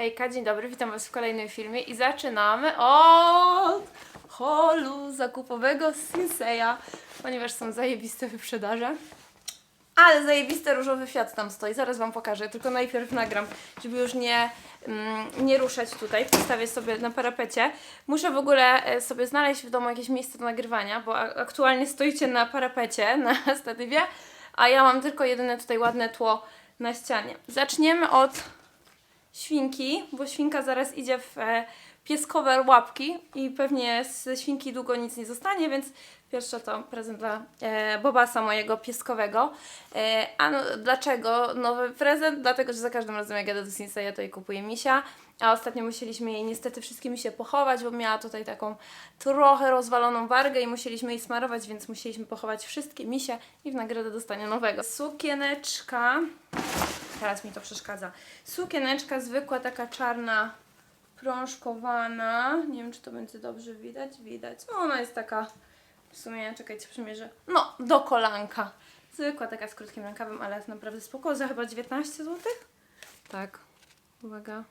Hejka, dzień dobry, witam Was w kolejnym filmie i zaczynamy od holu zakupowego Sinseya, ponieważ są zajebiste wyprzedaże. Ale zajebisty różowy Fiat tam stoi, zaraz Wam pokażę, tylko najpierw nagram, żeby już nie, mm, nie ruszać tutaj, postawię sobie na parapecie. Muszę w ogóle e, sobie znaleźć w domu jakieś miejsce do nagrywania, bo aktualnie stoicie na parapecie, na statywie, a ja mam tylko jedyne tutaj ładne tło na ścianie. Zaczniemy od świnki, bo świnka zaraz idzie w e, pieskowe łapki i pewnie z świnki długo nic nie zostanie, więc pierwsze to prezent dla e, Bobasa mojego pieskowego. E, a no, dlaczego nowy prezent? Dlatego, że za każdym razem jak jadę do Sinseya to jej kupuję misia, a ostatnio musieliśmy jej niestety wszystkie misie pochować, bo miała tutaj taką trochę rozwaloną wargę i musieliśmy jej smarować, więc musieliśmy pochować wszystkie misie i w nagrodę dostanie nowego. Sukieneczka. Teraz mi to przeszkadza. Sukieneczka zwykła, taka czarna, prążkowana. Nie wiem, czy to będzie dobrze widać. Widać. No, ona jest taka, w sumie, czekajcie, przymierzę. No, do kolanka. Zwykła, taka z krótkim rękawem, ale jest naprawdę spoko. Za chyba 19 zł? Tak. Uwaga.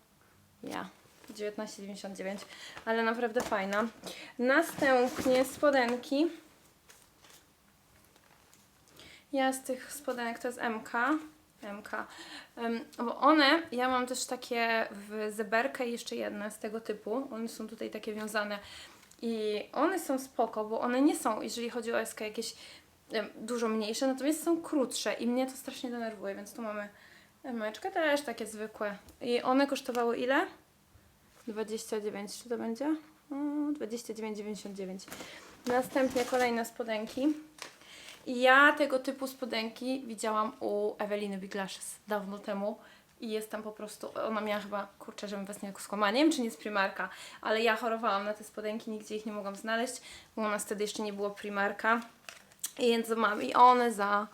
Ja. 19,99, ale naprawdę fajna. Następnie spodenki. Ja z tych spodenek to jest MK. MK. Bo one, ja mam też takie w zeberkę jeszcze jedne z tego typu. One są tutaj takie wiązane. I one są spoko, bo one nie są, jeżeli chodzi o SK, jakieś dużo mniejsze, natomiast są krótsze i mnie to strasznie denerwuje, więc tu mamy emeczkę, też takie zwykłe. I one kosztowały ile? 29, czy to będzie? Mm, 29,99. Następnie kolejne spodenki. Ja tego typu spodenki widziałam u Eweliny Big Lashes dawno temu i jestem po prostu, ona miała chyba, kurczę, żebym was nie skłamała, nie wiem czy nie z Primarka, ale ja chorowałam na te spodenki, nigdzie ich nie mogłam znaleźć, bo u nas wtedy jeszcze nie było Primarka, więc mam i one za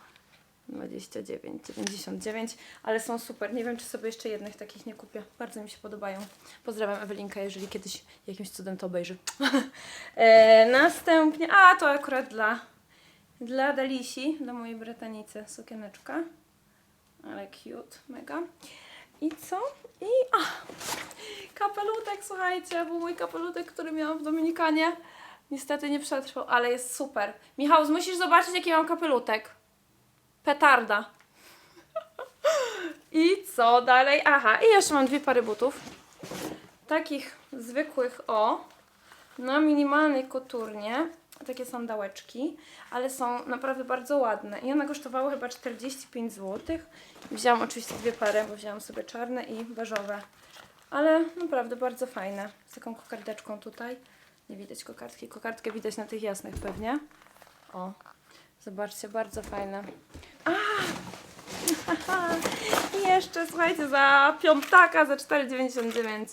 29,99, ale są super, nie wiem czy sobie jeszcze jednych takich nie kupię, bardzo mi się podobają. Pozdrawiam Ewelinkę, jeżeli kiedyś jakimś cudem to obejrzy. e, następnie, a to akurat dla dla Dalisi, dla mojej bratanicy, sukieneczka. Ale cute, mega. I co? I a, kapelutek, słuchajcie, był mój kapelutek, który miałam w Dominikanie. Niestety nie przetrwał, ale jest super. Michał, musisz zobaczyć, jaki mam kapelutek. Petarda. I co dalej? Aha, i jeszcze mam dwie pary butów. Takich zwykłych, o, na minimalnej koturnie takie sandałeczki, ale są naprawdę bardzo ładne i one kosztowały chyba 45 zł. Wzięłam oczywiście dwie pary, bo wzięłam sobie czarne i beżowe, ale naprawdę bardzo fajne. Z taką kokardeczką tutaj. Nie widać kokardki, kokardkę widać na tych jasnych pewnie. O, zobaczcie, bardzo fajne. I jeszcze, słuchajcie, za piątaka, za 4,99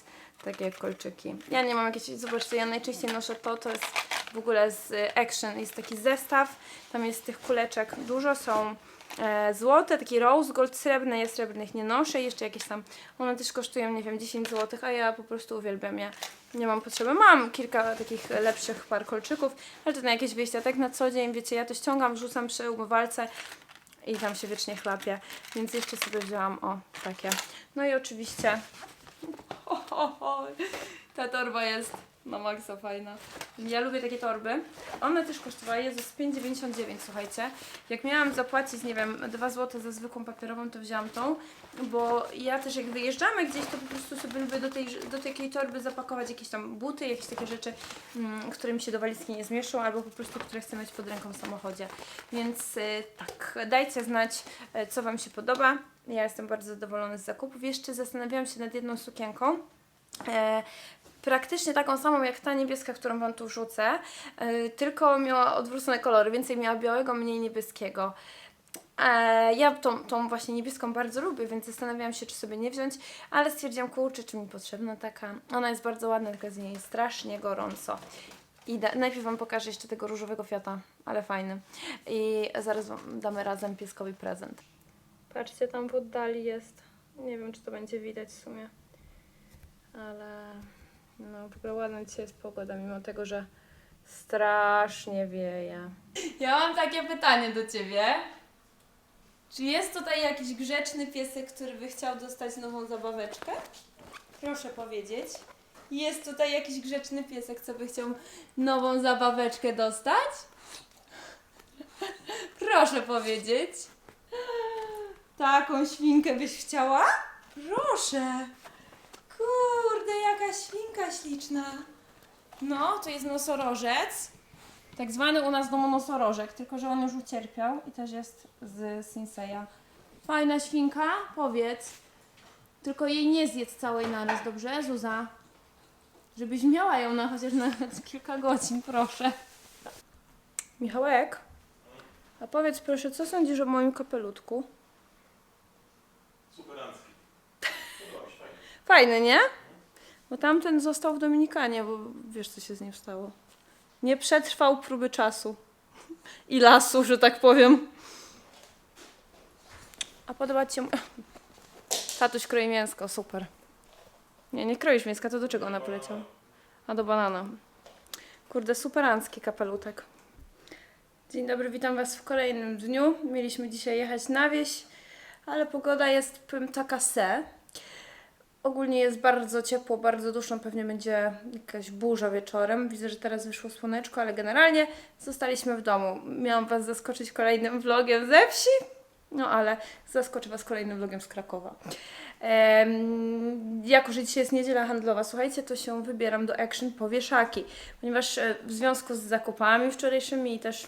takie kolczyki. Ja nie mam jakieś, zobaczcie, ja najczęściej noszę to, to jest w ogóle z y, Action, jest taki zestaw, tam jest tych kuleczek dużo, są e, złote, taki rose gold, srebrne, ja srebrnych nie noszę, jeszcze jakieś tam, one też kosztują, nie wiem, 10 zł, a ja po prostu uwielbiam je, nie mam potrzeby. Mam kilka takich lepszych par kolczyków, ale to na jakieś wyjścia, tak na co dzień, wiecie, ja to ściągam, wrzucam przy umywalce, i tam się wiecznie chlapie. Więc jeszcze sobie wzięłam o takie. No i oczywiście ta torba jest na maksa fajna. Ja lubię takie torby. One też kosztowały, Jezus, 5,99 słuchajcie. Jak miałam zapłacić, nie wiem, 2 zł za zwykłą papierową, to wzięłam tą, bo ja też jak wyjeżdżamy gdzieś, to po prostu sobie lubię do tej, do takiej torby zapakować jakieś tam buty, jakieś takie rzeczy, mm, które mi się do walizki nie zmieszczą, albo po prostu, które chcę mieć pod ręką w samochodzie. Więc y, tak, dajcie znać, y, co Wam się podoba. Ja jestem bardzo zadowolona z zakupów. Jeszcze zastanawiałam się nad jedną sukienką. E, praktycznie taką samą jak ta niebieska, którą Wam tu wrzucę, e, tylko miała odwrócone kolory, więcej miała białego, mniej niebieskiego. E, ja tą, tą właśnie niebieską bardzo lubię, więc zastanawiałam się, czy sobie nie wziąć, ale stwierdziłam, kurczę, czy mi potrzebna taka. Ona jest bardzo ładna, tylko jest z niej strasznie gorąco. I da, najpierw Wam pokażę jeszcze tego różowego Fiata, ale fajny. I zaraz Wam damy razem pieskowy prezent. Patrzcie, tam w oddali jest. Nie wiem, czy to będzie widać w sumie. Ale no, w ogóle ładna dzisiaj jest pogoda, mimo tego, że strasznie wieje. Ja mam takie pytanie do Ciebie. Czy jest tutaj jakiś grzeczny piesek, który by chciał dostać nową zabaweczkę? Proszę powiedzieć. Jest tutaj jakiś grzeczny piesek, co by chciał nową zabaweczkę dostać? Proszę powiedzieć. Taką świnkę byś chciała? Proszę. Kurde, jaka świnka śliczna. No, to jest nosorożec. Tak zwany u nas domu nosorożek, tylko że on już ucierpiał i też jest z Sinseya. Fajna świnka? Powiedz. Tylko jej nie zjedz całej naraz, dobrze, Zuza? Żebyś miała ją na chociaż na kilka godzin, proszę. Michałek, a powiedz proszę, co sądzisz o moim kapelutku? Superancki. Fajny, nie? Bo tamten został w Dominikanie, bo wiesz, co się z nim stało. Nie przetrwał próby czasu i lasu, że tak powiem. A podoba Ci się... Tatuś kroi mięsko, super. Nie, nie kroisz mięska, to do czego ona poleciała? A do banana. Kurde, superancki kapelutek. Dzień dobry, witam Was w kolejnym dniu. Mieliśmy dzisiaj jechać na wieś, ale pogoda jest taka se. Ogólnie jest bardzo ciepło, bardzo duszno, pewnie będzie jakaś burza wieczorem. Widzę, że teraz wyszło słoneczko, ale generalnie zostaliśmy w domu. Miałam Was zaskoczyć kolejnym vlogiem ze wsi, no ale zaskoczę Was kolejnym vlogiem z Krakowa. Em, jako, że dzisiaj jest niedziela handlowa, słuchajcie, to się wybieram do Action po wieszaki, ponieważ e, w związku z zakupami wczorajszymi i też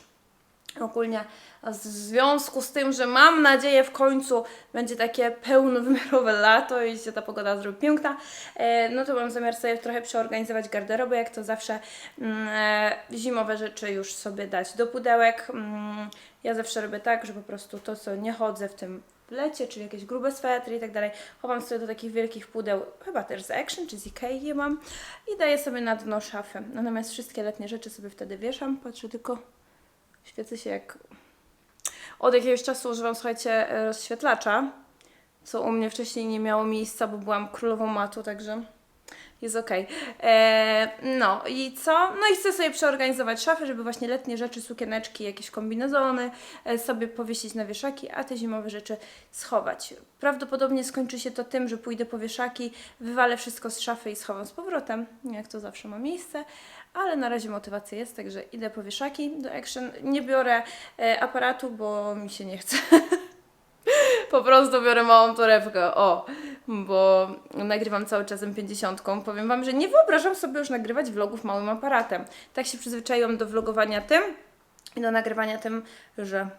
ogólnie w związku z tym, że mam nadzieję w końcu będzie takie pełnowymiarowe lato i się ta pogoda zrobi piękna, e, no to mam zamiar sobie trochę przeorganizować garderobę, jak to zawsze mm, e, zimowe rzeczy już sobie dać do pudełek. Mm, Ja zawsze robię tak, że po prostu to, co nie chodzę w tym w lecie, czyli jakieś grube swetry i tak dalej, chowam sobie do takich wielkich pudeł, chyba też z Action czy z Ikei je mam i daję sobie na dno szafy. Natomiast wszystkie letnie rzeczy sobie wtedy wieszam, patrzę tylko, świecę się jak od jakiegoś czasu używam, słuchajcie, e, rozświetlacza, co u mnie wcześniej nie miało miejsca, bo byłam królową matu, także jest okej. E, No i co? No i chcę sobie przeorganizować szafę, żeby właśnie letnie rzeczy, sukieneczki, jakieś kombinezony e, sobie powiesić na wieszaki, a te zimowe rzeczy schować. Prawdopodobnie skończy się to tym, że pójdę po wieszaki, wywalę wszystko z szafy i schowam z powrotem, jak to zawsze ma miejsce, ale na razie motywacja jest, także idę po wieszaki do Action. Nie biorę e, aparatu, bo mi się nie chce. po prostu biorę małą torebkę, o, bo nagrywam cały czas M50. Powiem Wam, że nie wyobrażam sobie już nagrywać vlogów małym aparatem. Tak się przyzwyczaiłam do vlogowania tym i do nagrywania tym, że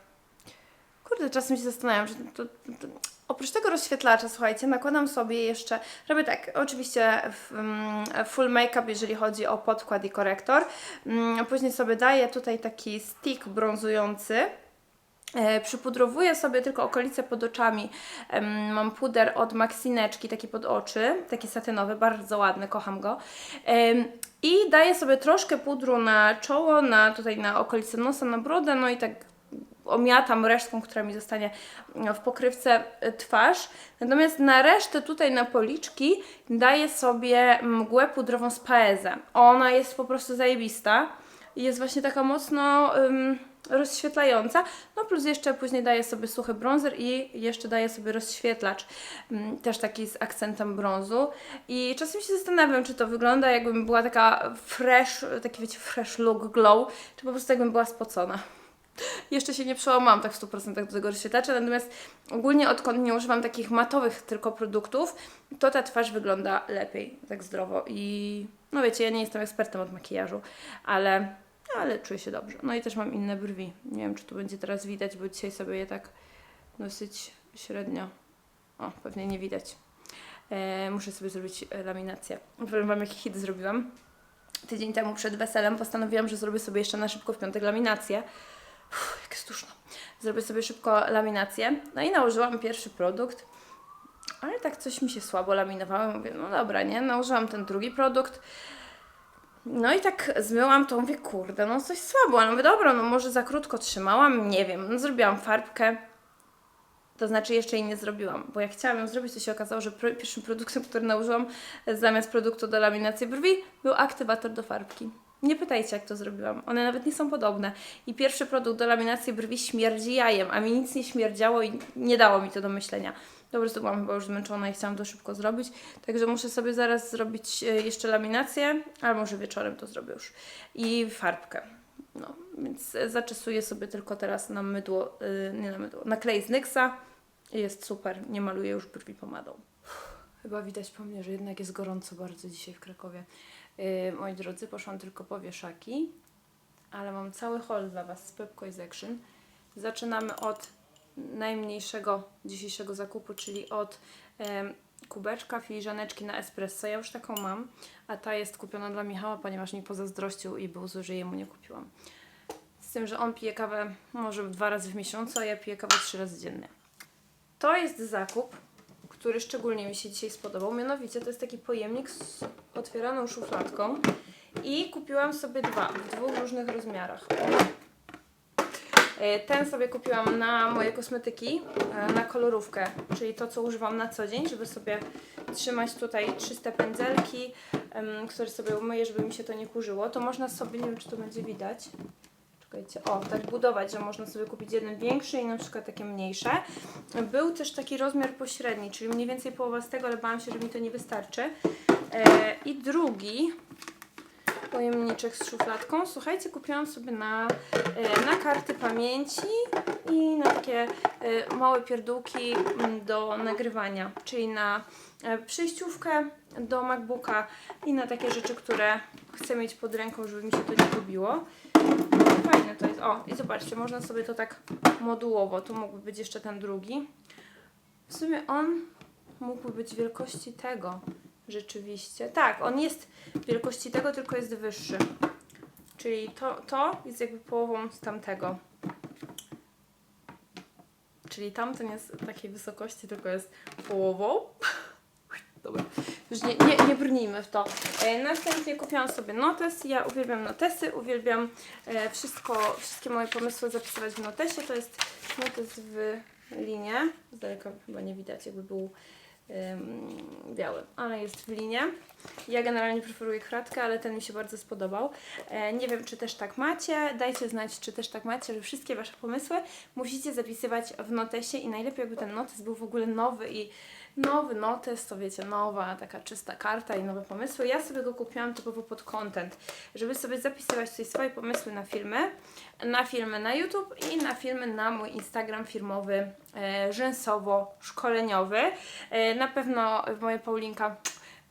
Kurde, czasem się zastanawiam, że to, to, oprócz tego rozświetlacza, słuchajcie, nakładam sobie jeszcze, robię tak, oczywiście mm, full make-up, jeżeli chodzi o podkład i korektor. Mm, Później sobie daję tutaj taki stick brązujący. E, Przypudrowuję sobie tylko okolice pod oczami. Mam puder od Maxineczki, taki pod oczy, taki satynowy, bardzo ładny, kocham go. I daję sobie troszkę pudru na czoło, na tutaj na okolice nosa, na brodę, no i tak omiatam resztką, która mi zostanie w pokrywce y, twarz. Natomiast na resztę tutaj na policzki daję sobie mgłę pudrową z Paeze. Ona jest po prostu zajebista jest właśnie taka mocno rozświetlająca. No plus jeszcze później daję sobie suchy bronzer i jeszcze daję sobie rozświetlacz, ym, też taki z akcentem brązu. I czasem się zastanawiam, czy to wygląda jakbym była taka fresh, taki wiecie, fresh look glow, czy po prostu jakbym była spocona. Jeszcze się nie przełamałam tak w 100% do tego rozświetlacza, natomiast ogólnie odkąd nie używam takich matowych tylko produktów, to ta twarz wygląda lepiej, tak zdrowo i no wiecie, ja nie jestem ekspertem od makijażu, ale, ale czuję się dobrze. No i też mam inne brwi. Nie wiem, czy tu będzie teraz widać, bo dzisiaj sobie je tak dosyć średnio, o, pewnie nie widać. E, muszę sobie zrobić laminację. Powiem Wam, jaki hit zrobiłam. Tydzień temu przed weselem postanowiłam, że zrobię sobie jeszcze na szybko w piątek laminację. Uff, jak jest duszno. Zrobię sobie szybko laminację. No i nałożyłam pierwszy produkt. Ale tak coś mi się słabo laminowało. Mówię, no dobra, nie? Nałożyłam ten drugi produkt. No i tak zmyłam to, mówię, kurde, no coś słabo. Ale mówię, dobra, no może za krótko trzymałam, nie wiem. No zrobiłam farbkę. To znaczy jeszcze jej nie zrobiłam, bo jak chciałam ją zrobić, to się okazało, że pierwszym produktem, który nałożyłam zamiast produktu do laminacji brwi, był aktywator do farbki. Nie pytajcie, jak to zrobiłam. One nawet nie są podobne. I pierwszy produkt do laminacji brwi śmierdzi jajem, a mi nic nie śmierdziało i nie dało mi to do myślenia. Po prostu byłam chyba już zmęczona i chciałam to szybko zrobić. Także muszę sobie zaraz zrobić e, jeszcze laminację, ale może wieczorem to zrobię już. I farbkę. No, więc e, zaczesuję sobie tylko teraz na mydło, e, nie na mydło, na klej z Nyxa. Jest super, nie maluję już brwi pomadą. Chyba widać po mnie, że jednak jest gorąco bardzo dzisiaj w Krakowie. Yy, moi drodzy, poszłam tylko po wieszaki, ale mam cały haul dla Was z Pepco Action. Zaczynamy od najmniejszego dzisiejszego zakupu, czyli od kubeczka filiżaneczki na espresso. Ja już taką mam, a ta jest kupiona dla Michała, ponieważ mi pozazdrościł i był zły, że jemu nie kupiłam. Z tym, że on pije kawę może dwa razy w miesiącu, a ja piję kawę trzy razy dziennie. To jest zakup, który szczególnie mi się dzisiaj spodobał. Mianowicie to jest taki pojemnik z otwieraną szufladką i kupiłam sobie dwa w dwóch różnych rozmiarach. E, Ten sobie kupiłam na moje kosmetyki, e, na kolorówkę, czyli to, co używam na co dzień, żeby sobie trzymać tutaj czyste pędzelki, które sobie umyję, żeby mi się to nie kurzyło. To można sobie, nie wiem, czy to będzie widać, Czekajcie, o, tak budować, że można sobie kupić jeden większy i na przykład takie mniejsze. Był też taki rozmiar pośredni, czyli mniej więcej połowa z tego, ale bałam się, że mi to nie wystarczy. E, I drugi pojemniczek z szufladką. Słuchajcie, kupiłam sobie na, e, na karty pamięci i na takie e, małe pierdółki mm, do nagrywania, czyli na e, przejściówkę do MacBooka i na takie rzeczy, które chcę mieć pod ręką, żeby mi się to nie gubiło. Fajne to jest. O, i zobaczcie, można sobie to tak modułowo. Tu mógłby być jeszcze ten drugi. W sumie on mógłby być wielkości tego. Rzeczywiście. Tak, on jest wielkości tego, tylko jest wyższy. Czyli to, to jest jakby połową z tamtego. Czyli tamten jest takiej wysokości, tylko jest połową. Dobra, już nie, nie, nie brnijmy w to. E, następnie kupiłam sobie notes. Ja uwielbiam notesy, uwielbiam e, wszystko, wszystkie moje pomysły zapisywać w notesie. To jest notes w linie. Z daleka chyba nie widać, jakby był biały, ale jest w linie. Ja generalnie preferuję kratkę, ale ten mi się bardzo spodobał. E, nie wiem, czy też tak macie. Dajcie znać, czy też tak macie, że wszystkie Wasze pomysły musicie zapisywać w notesie i najlepiej jakby ten notes był w ogóle nowy i nowy notes, to wiecie, nowa taka czysta karta i nowe pomysły. Ja sobie go kupiłam typowo pod content, żeby sobie zapisywać tutaj swoje pomysły na filmy, na filmy na YouTube i na filmy na mój Instagram firmowy, e, rzęsowo-szkoleniowy. E, na pewno moja Paulinka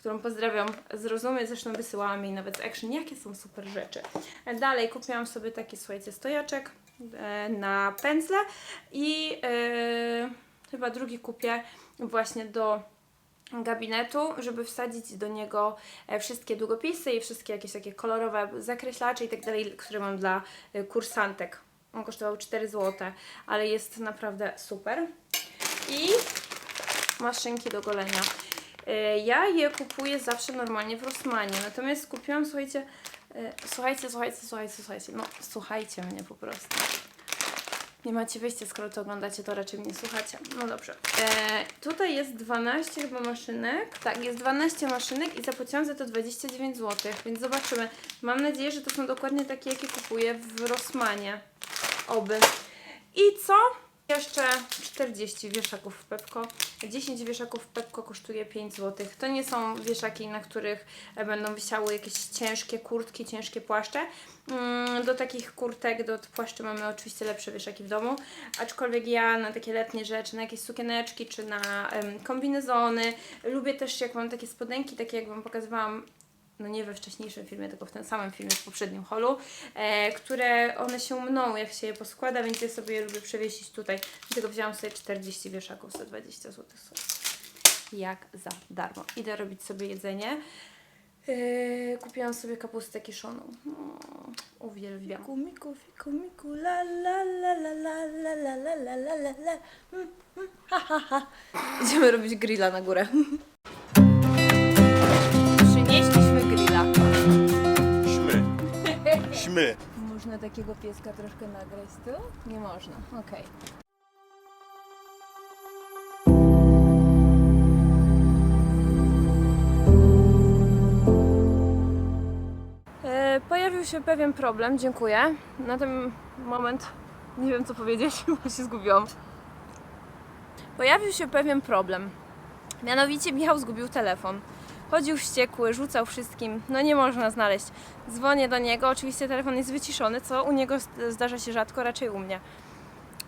którą pozdrawiam, zrozumie, zresztą wysyłała mi nawet z Action, jakie są super rzeczy. E, Dalej kupiłam sobie taki, słuchajcie, stojaczek e, na pędzle i e, chyba drugi kupię właśnie do gabinetu, żeby wsadzić do niego e, wszystkie długopisy i wszystkie jakieś takie kolorowe zakreślacze i tak dalej, które mam dla e, kursantek. On kosztował 4 zł, ale jest naprawdę super. I maszynki do golenia. E, Ja je kupuję zawsze normalnie w Rossmanie, natomiast kupiłam, słuchajcie, słuchajcie, słuchajcie, słuchajcie, no słuchajcie mnie po prostu. Nie macie wyjścia, skoro to oglądacie, to raczej mnie słuchacie. No dobrze. E, tutaj jest 12 chyba maszynek. Tak, jest 12 maszynek i za to 29 zł, więc zobaczymy. Mam nadzieję, że to są dokładnie takie, jakie kupuję w Rossmanie. Oby. I co? Jeszcze 40 wieszaków w Pepko. 10 wieszaków w Pepko kosztuje 5 zł. To nie są wieszaki, na których e, będą wisiały jakieś ciężkie kurtki, ciężkie płaszcze. Mm, Do takich kurtek, do płaszczy mamy oczywiście lepsze wieszaki w domu. Aczkolwiek ja na takie letnie rzeczy, na jakieś sukieneczki czy na kombinezony. Lubię też jak mam takie spodenki, takie jak Wam pokazywałam no nie we wcześniejszym filmie, tylko w tym samym filmie w poprzednim holu, e, które one się mną, jak się je poskłada, więc ja sobie je lubię przewiesić tutaj. Dlatego wzięłam sobie 40 wieszaków za 20 zł. Jak za darmo. Idę robić sobie jedzenie. E, kupiłam sobie kapustę kiszoną. Mm, uwielbiam. Miku, miku, fiku, miku, la, la, la, la, la, la, la, la, la, la, la, la. Mm, mm, ha, ha, ha. Idziemy robić grilla na górę. Szmy. Można takiego pieska troszkę nagrać z tyłu? Nie można, okej. E, Pojawił się pewien problem, dziękuję. Na ten moment nie wiem co powiedzieć, bo się zgubiłam. pojawił się pewien problem. Mianowicie Michał zgubił telefon. Chodził wściekły, rzucał wszystkim, no nie można znaleźć. Dzwonię do niego, oczywiście telefon jest wyciszony, co u niego zdarza się rzadko, raczej u mnie.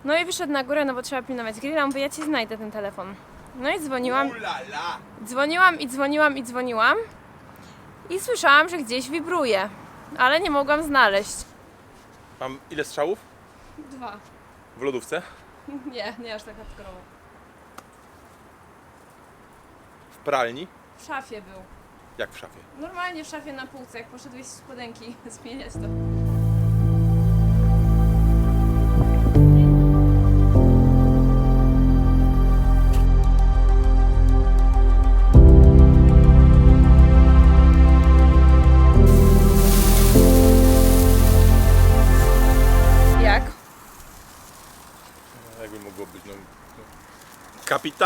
No i wyszedł na górę, no bo trzeba pilnować grilla, mówię, ja ci znajdę ten telefon. No i dzwoniłam, dzwoniłam i dzwoniłam i dzwoniłam i słyszałam, że gdzieś wibruje, ale nie mogłam znaleźć. Mam ile strzałów? Dwa. W lodówce? Nie, nie aż tak hardkorowo. W pralni? W szafie był. Jak w szafie? Normalnie w szafie na półce, jak poszedłeś z spodenki zmieniać to.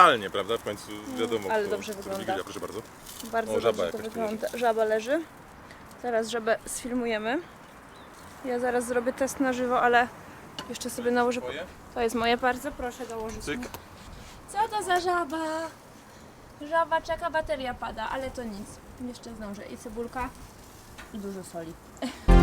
Kapitalnie, prawda? W końcu wiadomo, ale kto dobrze zrobi wygląda. grilla, Proszę bardzo. Bardzo O, żaba dobrze to jakaś tu wygląda. Żaba leży. Zaraz żabę sfilmujemy. Ja zaraz zrobię test na żywo, ale jeszcze sobie nałożę. Twoje? To jest moje bardzo, proszę dołożyć. Cyk. mi. Co to za żaba? Żaba czeka, bateria pada, ale to nic. Jeszcze zdążę. I cebulka i dużo soli.